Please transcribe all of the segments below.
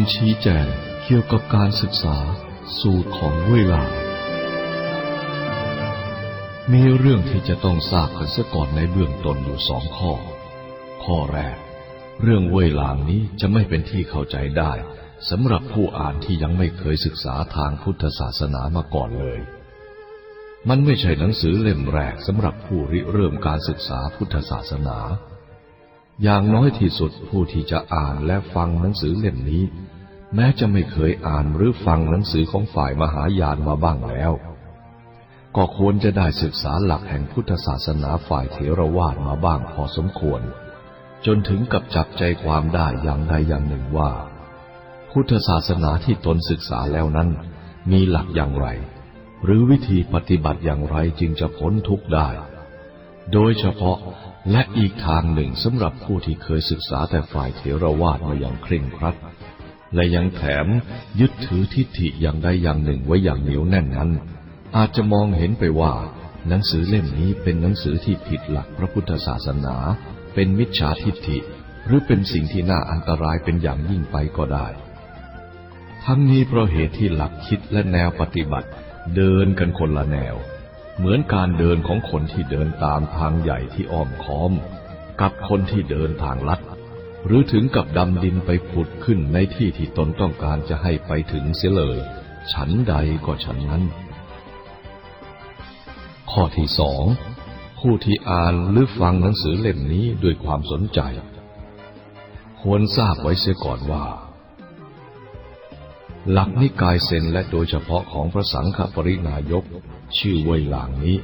ำชี้แจงเกี่ยวกับการศึกษาสูตรของเวลา มีเรื่องที่จะต้องทราบกันเสียก่อนในเบื้องต้นอยู่สองข้อ ข้อแรก เรื่องเวลานี้จะไม่เป็นที่เข้าใจได้สำหรับผู้อ่านที่ยังไม่เคยศึกษาทางพุทธศาสนามาก่อนเลย มันไม่ใช่หนังสือเล่มแรกสำหรับผู้ริเริ่มการศึกษาพุทธศาสนา อย่างน้อยที่สุดผู้ที่จะอ่านและฟังหนังสือเล่มนี้ แม้จะไม่เคยอ่านหรือฟังหนังสือของฝ่ายมหายานมาบ้างแล้ว ก็ควรจะได้ศึกษาหลักแห่งพุทธศาสนาฝ่ายเถรวาทมาบ้างพอสมควร จนถึงกับจับใจความได้อย่างใดอย่างหนึ่งว่า พุทธศาสนาที่ตนศึกษาแล้วนั้น มีหลักอย่างไร หรือวิธีปฏิบัติอย่างไรจึงจะพ้นทุกข์ได้ โดยเฉพาะและอีกทางหนึ่งสำหรับผู้ที่เคยศึกษาแต่ฝ่ายเถรวาทมาอย่างเคร่งครัด และยังแถมยึดถือทิฏฐิอย่างใดอย่างหนึ่งไว้อย่างเหนียวแน่นนั้น อาจจะมองเห็นไปว่า หนังสือเล่มนี้เป็นหนังสือที่ผิดหลักพระพุทธศาสนา เป็นมิจฉาทิฏฐิ หรือเป็นสิ่งที่น่าอันตรายเป็นอย่างยิ่งไปก็ได้ ทั้งนี้เพราะเหตุที่หลักคิดและแนวปฏิบัติ เดินกันคนละแนว เหมือนการเดินของคนที่เดินตามทางใหญ่ที่อ้อมค้อม กับคนที่เดินทางลัด หรือถึงกับดำดินไปผุดขึ้นในที่ที่ตนต้องการจะให้ไปถึงเสียเลย ฉันใดก็ฉันนั้น ข้อที่สองผู้ที่อ่านหรือฟังหนังสือเล่มนี้ด้วยความสนใจ ควรทราบไว้เสียก่อนว่า หลักนิกายเซนและโดยเฉพาะของพระสังฆปรินายก ชื่อเวยหลางนี้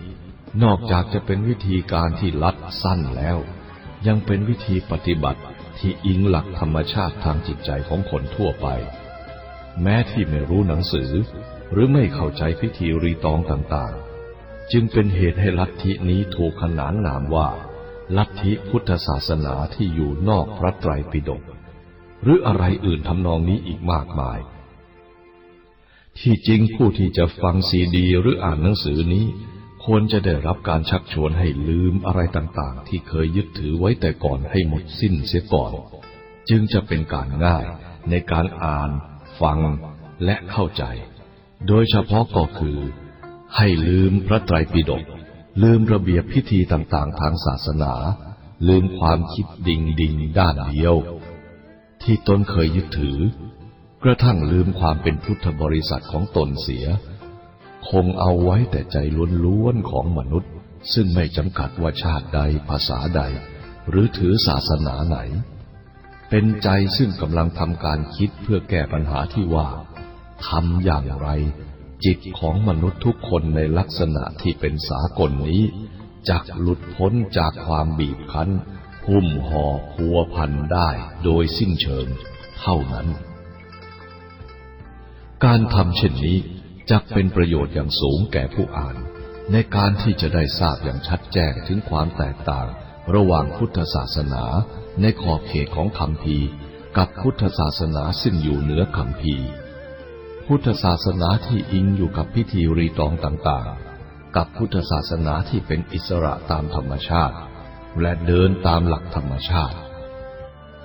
นอกจากจะเป็นวิธีการที่ลัดสั้นแล้ว ยังเป็นวิธีปฏิบัติที่อิงหลักธรรมชาติทางจิตใจของคนทั่วไป แม้ที่ไม่รู้หนังสือ หรือไม่เข้าใจพิธีรีตองต่างๆ จึงเป็นเหตุให้ลัทธินี้ถูกขนานนามว่า ลัทธิพุทธศาสนาที่อยู่นอกพระไตรปิฎกหรืออะไรอื่นทำนองนี้อีกมากมาย ที่จริงผู้ที่จะฟังซีดีหรืออ่านหนังสือนี้ ควรจะได้รับการชักชวนให้ลืมอะไรต่างๆ ที่เคยยึดถือไว้แต่ก่อนให้หมดสิ้นเสียก่อน จึงจะเป็นการง่ายในการอ่าน ฟังและเข้าใจ โดยเฉพาะก็คือ ให้ลืมพระไตรปิฎกลืมระเบียบพิธีต่างๆ ทางศาสนา ลืมความคิดดิ่งดิ่งด้านเดียว ที่ตนเคยยึดถือ กระทั่งลืมความเป็นพุทธบริษัทของตนเสีย คงเอาไว้แต่ใจล้วนๆของมนุษย์ ซึ่งไม่จำกัดว่าชาติใดภาษาใด หรือถือศาสนาไหน เป็นใจซึ่งกำลังทำการคิดเพื่อแก้ปัญหาที่ว่าทำอย่างไร จิตของมนุษย์ทุกคนในลักษณะที่เป็นสากลนี้จะหลุดพ้นจากความบีบคั้นหุ้มห่อพัวพันได้โดยสิ้นเชิง เท่านั้น การทำเช่นนี้จะเป็นประโยชน์อย่างสูงแก่ผู้อ่าน ในการที่จะได้ทราบอย่างชัดแจ้งถึงความแตกต่าง ระหว่างพุทธศาสนา ในขอบเขตของคำพีกับพุทธศาสนาซึ่งอยู่เหนือคำพีพุทธศาสนาที่อิงอยู่กับพิธีรีตองต่างๆ กับพุทธศาสนาที่เป็นอิสระตามธรรมชาติ และเดินตามหลักธรรมชาติ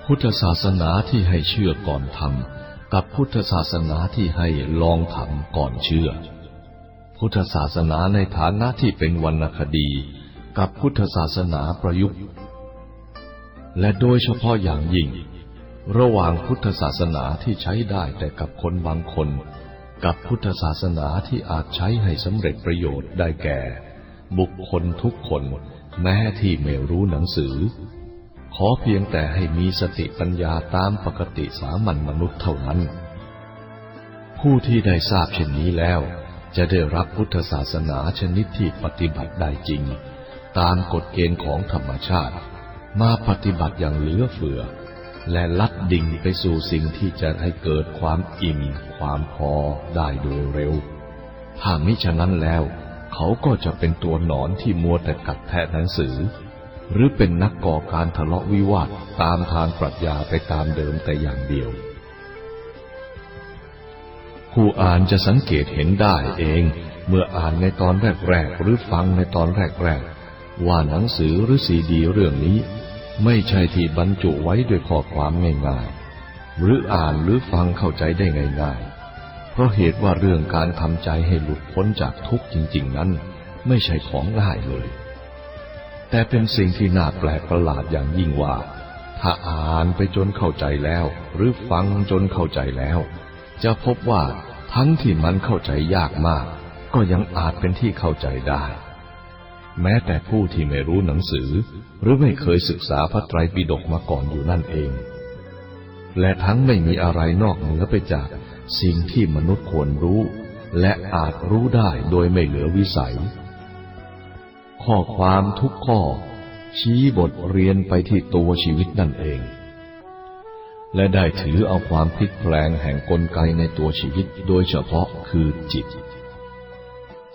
พุทธศาสนาที่ให้เชื่อก่อนทำ กับพุทธศาสนาที่ให้ลองทำก่อนเชื่อ พุทธศาสนาในฐานะที่เป็นวรรณคดี กับพุทธศาสนาประยุกต์ และโดยเฉพาะอย่างยิ่ง ระหว่างพุทธศาสนาที่ใช้ได้แต่กับคนบางคน กับพุทธศาสนาที่อาจใช้ให้สำเร็จประโยชน์ได้แก่ บุคคลทุกคนแม้ที่ไม่รู้หนังสือ ขอเพียงแต่ให้มีสติปัญญาตามปกติสามัญมนุษย์เท่านั้น ผู้ที่ได้ทราบเช่นนี้แล้ว จะได้รับพุทธศาสนาชนิดที่ปฏิบัติได้จริง ตามกฎเกณฑ์ของธรรมชาติ มาปฏิบัติอย่างเหลือเฟือ และลัดดิ่งไปสู่สิ่งที่จะให้เกิดความอิ่ม ความพอได้โดยเร็ว ถ้ามิฉะนั้นแล้ว เขาก็จะเป็นตัวหนอนที่มัวแต่กัดแทะหนังสือ หรือเป็นนักก่อการทะเลาะวิวาทตามทางปรัชญาไปตามเดิมแต่อย่างเดียว ผู้อ่านจะสังเกตเห็นได้เอง เมื่ออ่านในตอนแรกๆหรือฟังในตอนแรกๆว่าหนังสือหรือซีดีเรื่องนี้ ไม่ใช่ที่บรรจุไว้ด้วยข้อความง่ายๆ หรืออ่านหรือฟังเข้าใจได้ง่ายๆ เพราะเหตุว่าเรื่องการทำใจให้หลุดพ้นจากทุกข์จริง ๆ นั้น ไม่ใช่ของง่ายเลย แต่เป็นสิ่งที่น่าแปลกประหลาดอย่างยิ่งว่า ถ้าอ่านไปจนเข้าใจแล้ว หรือฟังจนเข้าใจแล้ว จะพบว่าทั้งที่มันเข้าใจยากมาก ก็ยังอาจเป็นที่เข้าใจได้ แม้แต่ผู้ที่ไม่รู้หนังสือ หรือไม่เคยศึกษาพระไตรปิฎกมาก่อนอยู่นั่นเอง และทั้งไม่มีอะไรนอกเหนือไปจากสิ่งที่มนุษย์ควรรู้ และอาจรู้ได้โดยไม่เหลือวิสัย ข้อความทุกข้อ ชี้บทเรียนไปที่ตัวชีวิตนั่นเอง และได้ถือเอาความพลิกแปลงแห่งกลไกในตัวชีวิตโดยเฉพาะคือจิต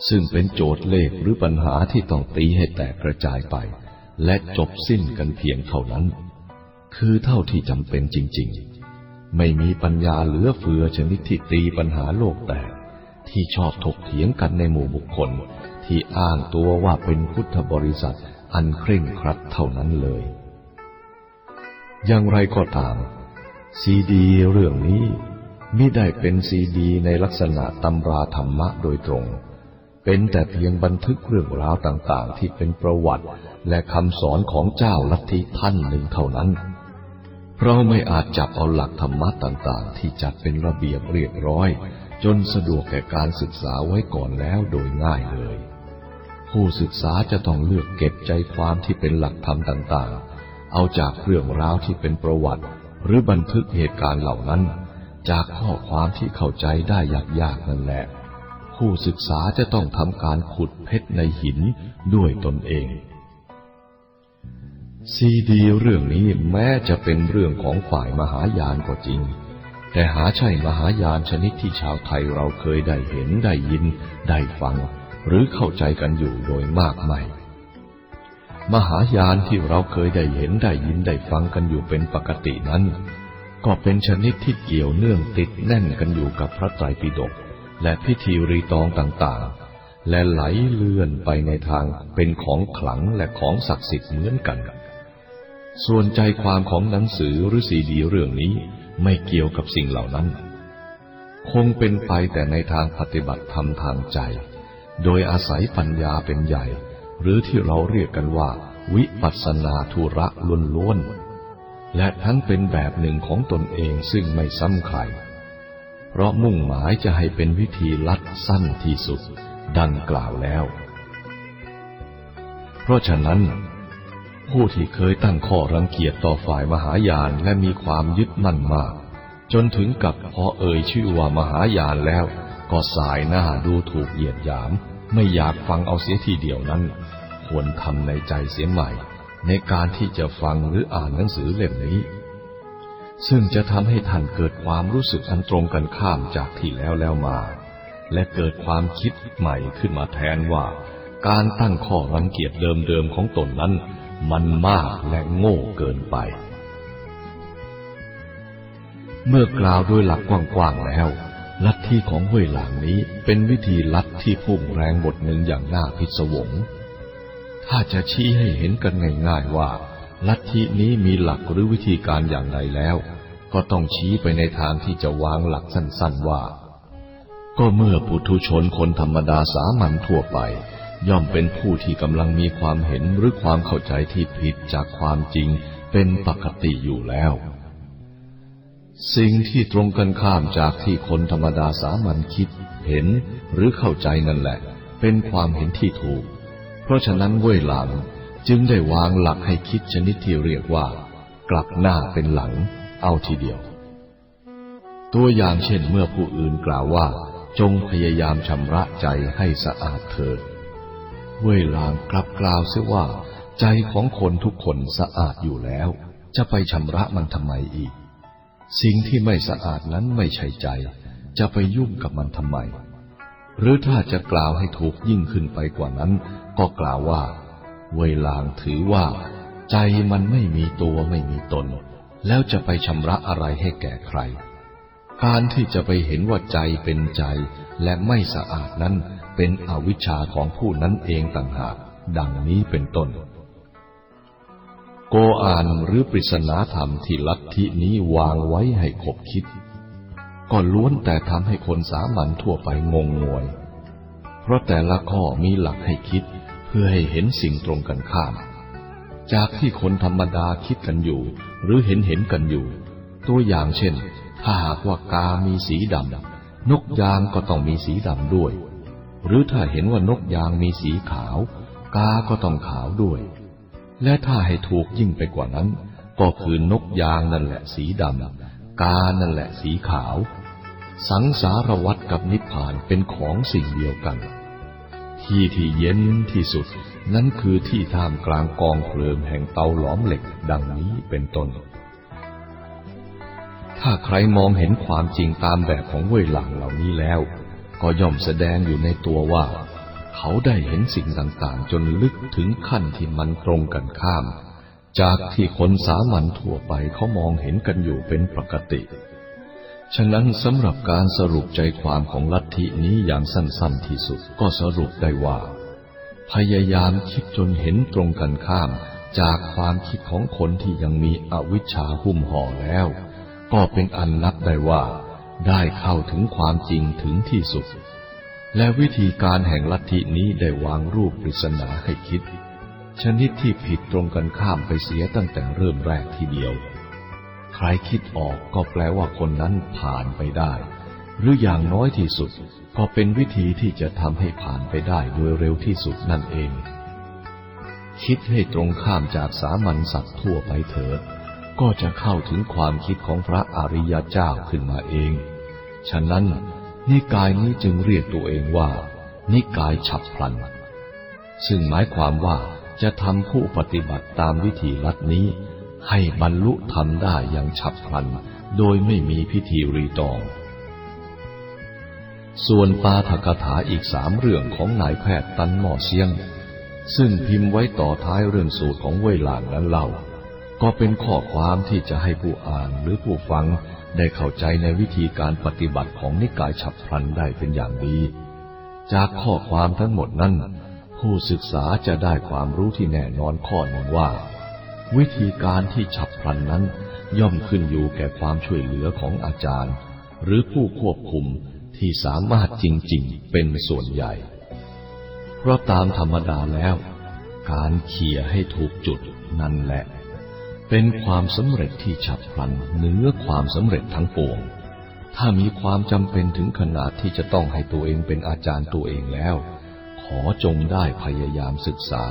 ซึ่งเป็นโจทย์เลขหรือปัญหาที่ต้องตีให้แตกกระจายไป และจบสิ้นกันเพียงเท่านั้น คือเท่าที่จำเป็นจริง ๆ ไม่มีปัญญาเหลือเฟือชนิดที่ตีปัญหาโลกแตกที่ชอบถกเถียงกันในหมู่บุคคล ที่อ้างตัวว่าเป็นพุทธบริษัทอันเคร่งครัดเท่านั้นเลย อย่างไรก็ตาม ซีดีเรื่องนี้มิได้เป็นซีดีในลักษณะตำราธรรมะโดยตรง เป็นแต่เพียงบันทึกเรื่องราวต่างๆ ที่เป็นประวัติและคำสอนของเจ้าลัทธิท่านหนึ่งเท่านั้น เราไม่อาจจับเอาหลักธรรมะต่างๆ ที่จัดเป็นระเบียบเรียบร้อย จนสะดวกแก่การศึกษาไว้ก่อนแล้วโดยง่ายเลย ผู้ศึกษาจะต้องเลือกเก็บใจความที่เป็นหลักธรรมต่างๆ เอาจากเรื่องราวที่เป็นประวัติ หรือบันทึกเหตุการณ์เหล่านั้น จากข้อความที่เข้าใจได้ยากๆนั่นแหละ ผู้ศึกษาจะต้องทำการขุดเพชรในหินด้วยตนเอง ซีดีเรื่องนี้แม้จะเป็นเรื่องของฝ่ายมหายานก็จริง แต่หาใช่มหายานชนิดที่ชาวไทยเราเคยได้เห็นได้ยินได้ฟัง หรือเข้าใจกันอยู่โดยมากไม่ มหายานที่เราเคยได้เห็นได้ยินได้ฟังกันอยู่เป็นปกตินั้น ก็เป็นชนิดที่เกี่ยวเนื่องติดแน่นกันอยู่กับพระไตรปิฎกและพิธีรีตองต่างๆ และไหลเลื่อนไปในทางเป็นของขลังและของศักดิ์สิทธิ์เหมือนกัน ส่วนใจความของหนังสือหรือซีดีเรื่องนี้ไม่เกี่ยวกับสิ่งเหล่านั้น คงเป็นไปแต่ในทางปฏิบัติธรรมทางใจ โดยอาศัยปัญญาเป็นใหญ่ หรือที่เราเรียกกันว่า วิปัสนาธุระล้วนๆ และทั้งเป็นแบบหนึ่งของตนเองซึ่งไม่ซ้ำใคร เพราะมุ่งหมายจะให้เป็นวิธีลัดสั้นที่สุด ดังกล่าวแล้ว เพราะฉะนั้น ผู้ที่เคยตั้งข้อรังเกียจต่อฝ่ายมหายานและมีความยึดมั่นมาก จนถึงกับพอเอ่ยชื่อว่ามหายานแล้วก็สายหน้าดูถูกเหยียดหยาม ไม่อยากฟังเอาเสียทีเดียวนั้น ควรทำในใจเสียใหม่ ในการที่จะฟังหรืออ่านหนังสือเล่มนี้ ซึ่งจะทำให้ท่านเกิดความรู้สึกอันตรงกันข้ามจากที่แล้วแล้วมา และเกิดความคิดใหม่ขึ้นมาแทนว่า การตั้งข้อรังเกียจเดิมๆของตนนั้น มันมากและโง่เกินไป เมื่อกล่าวด้วยหลักกว้างๆแล้ว ลัทธิของห้วยหลางนี้เป็นวิธีลัดที่พุ่งแรงบทหนึ่งอย่างน่าพิศวง ถ้าจะชี้ให้เห็นกันง่ายๆว่า ลัทธินี้มีหลักหรือวิธีการอย่างไรแล้ว ก็ต้องชี้ไปในทางที่จะวางหลักสั้นๆว่า ก็เมื่อปุถุชนคนธรรมดาสามัญทั่วไป ย่อมเป็นผู้ที่กำลังมีความเห็นหรือความเข้าใจที่ผิดจากความจริงเป็นปกติอยู่แล้ว สิ่งที่ตรงกันข้ามจากที่คนธรรมดาสามัญคิด เห็นหรือเข้าใจนั่นแหละ เป็นความเห็นที่ถูก เพราะฉะนั้นเว่ยหลังจึงได้วางหลักให้คิดชนิดที่เรียกว่า กลับหน้าเป็นหลัง เอาทีเดียว ตัวอย่างเช่นเมื่อผู้อื่นกล่าวว่า จงพยายามชำระใจให้สะอาดเถิดเว่ยหลางกลับกล่าวเสียว่า ใจของคนทุกคนสะอาดอยู่แล้ว จะไปชำระมันทำไมอีก สิ่งที่ไม่สะอาดนั้นไม่ใช่ใจ จะไปยุ่งกับมันทำไม หรือถ้าจะกล่าวให้ถูกยิ่งขึ้นไปกว่านั้น ก็กล่าวว่า เวลางถือว่า ใจมันไม่มีตัวไม่มีตน แล้วจะไปชำระอะไรให้แก่ใคร การที่จะไปเห็นว่าใจเป็นใจและไม่สะอาดนั้นเป็นอวิชชาของผู้นั้นเองต่างหาก ดังนี้เป็นต้น โกอ่านหรือปริศนาธรรมที่ลัทธินี้วางไว้ให้คบคิด ก็ล้วนแต่ทำให้คนสามัญทั่วไปงงงวย เพราะแต่ละข้อมีหลักให้คิดเพื่อให้เห็นสิ่งตรงกันข้าม จากที่คนธรรมดาคิดกันอยู่ หรือเห็นเห็นกันอยู่ ตัวอย่างเช่น ถ้าหากว่ากามีสีดำนกยางก็ต้องมีสีดำด้วย หรือถ้าเห็นว่านกยางมีสีขาว กาก็ต้องขาวด้วย และถ้าให้ถูกยิ่งไปกว่านั้น ก็คือนกยางนั่นแหละสีดำกานั่นแหละสีขาว สังสารวัตกับนิพพานเป็นของสิ่งเดียวกัน ที่ที่เย็นที่สุด นั่นคือที่ท่ามกลางกองเพลิงแห่งเตาหลอมเหล็กดังนี้เป็นต้น ถ้าใครมองเห็นความจริงตามแบบของเว่ยหลังเหล่านี้แล้ว ก็ย่อมแสดงอยู่ในตัวว่า เขาได้เห็นสิ่งต่างๆ จนลึกถึงขั้นที่มันตรงกันข้าม จากที่คนสามัญทั่วไปเขามองเห็นกันอยู่เป็นปกติ ฉะนั้นสำหรับการสรุปใจความของลัทธินี้อย่างสั้นๆที่สุดก็สรุปได้ว่า พยายามคิดจนเห็นตรงกันข้าม จากความคิดของคนที่ยังมีอวิชชาหุ้มห่อแล้ว ก็เป็นอันนับได้ว่า ได้เข้าถึงความจริงถึงที่สุด และวิธีการแห่งลัทธินี้ได้วางรูปปริศนาให้คิด ชนิดที่ผิดตรงกันข้ามไปเสียตั้งแต่เริ่มแรกทีเดียว ใครคิดออกก็แปลว่าคนนั้นผ่านไปได้ หรืออย่างน้อยที่สุดก็เป็นวิธีที่จะทำให้ผ่านไปได้โดยเร็วที่สุดนั่นเอง คิดให้ตรงข้ามจากสามัญสัตว์ทั่วไปเถิดก็จะเข้าถึงความคิดของพระอริยเจ้าขึ้นมาเอง ฉะนั้น นิกายนี้จึงเรียกตัวเองว่า นิกายฉับพลัน ซึ่งหมายความว่าจะทำผู้ปฏิบัติตามวิธีลัดนี้ ให้บรรลุธรรมได้อย่างฉับพลัน โดยไม่มีพิธีรีตอง ส่วนปาฐกถาอีกสามเรื่องของนายแพทย์ตันหมอเซียง ซึ่งพิมพ์ไว้ต่อท้ายเรื่องสูตรของเวลานนั้นเล่า ก็เป็นข้อความที่จะให้ผู้อ่านหรือผู้ฟัง ได้เข้าใจในวิธีการปฏิบัติของนิกายฉับพลันได้เป็นอย่างดี จากข้อความทั้งหมดนั้น ผู้ศึกษาจะได้ความรู้ที่แน่นอนข้อหนึ่งว่า วิธีการที่ฉับพลันนั้น ย่อมขึ้นอยู่แก่ความช่วยเหลือของอาจารย์ หรือผู้ควบคุมที่สามารถจริง ๆ เป็นส่วนใหญ่ เพราะตามธรรมดาแล้ว การเขี่ยให้ถูกจุดนั่นแหละ เป็นความสำเร็จที่ฉับพลันเหนือความสำเร็จทั้งปวง ถ้ามีความจำเป็นถึงขนาดที่จะต้องให้ตัวเองเป็นอาจารย์ตัวเองแล้ว ขอจงได้พยายามศึกษา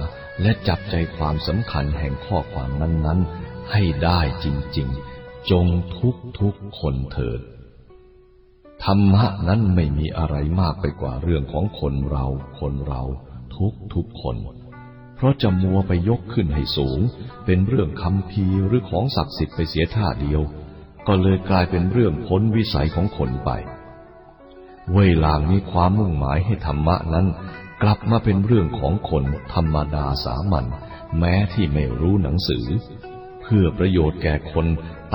และจับใจความสำคัญแห่งข้อความนั้นๆ ให้ได้จริงๆ จงทุกทุกคนเถิด ธรรมะนั้นไม่มีอะไรมากไปกว่าเรื่องของคนเราคนเราทุกทุกคน เพราะจะมัวไปยกขึ้นให้สูง เป็นเรื่องคำพีหรือของศักดิ์สิทธิ์ไปเสียท่าเดียว ก็เลยกลายเป็นเรื่องพ้นวิสัยของคนไป เวลามีความมุ่งหมายให้ธรรมะนั้น กลับมาเป็นเรื่องของคนธรรมดาสามัญแม้ที่ไม่รู้หนังสือ เพื่อประโยชน์แก่คน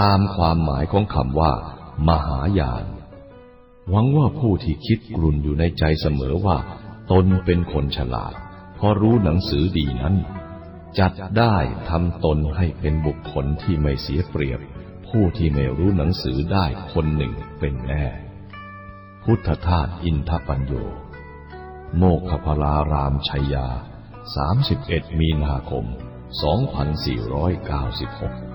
ตามความหมายของคำว่า มหายาน หวังว่าผู้ที่คิดกลุ่นอยู่ในใจเสมอว่า ตนเป็นคนฉลาดเพราะรู้หนังสือดีนั้น จัดได้ทำตนให้เป็นบุคคลที่ไม่เสียเปรียบ ผู้ที่ไม่รู้หนังสือได้คนหนึ่งเป็นแน่ พุทธทาสอินทปัญโย โมคขพลารามชัยยา 31 มีนาคม 2496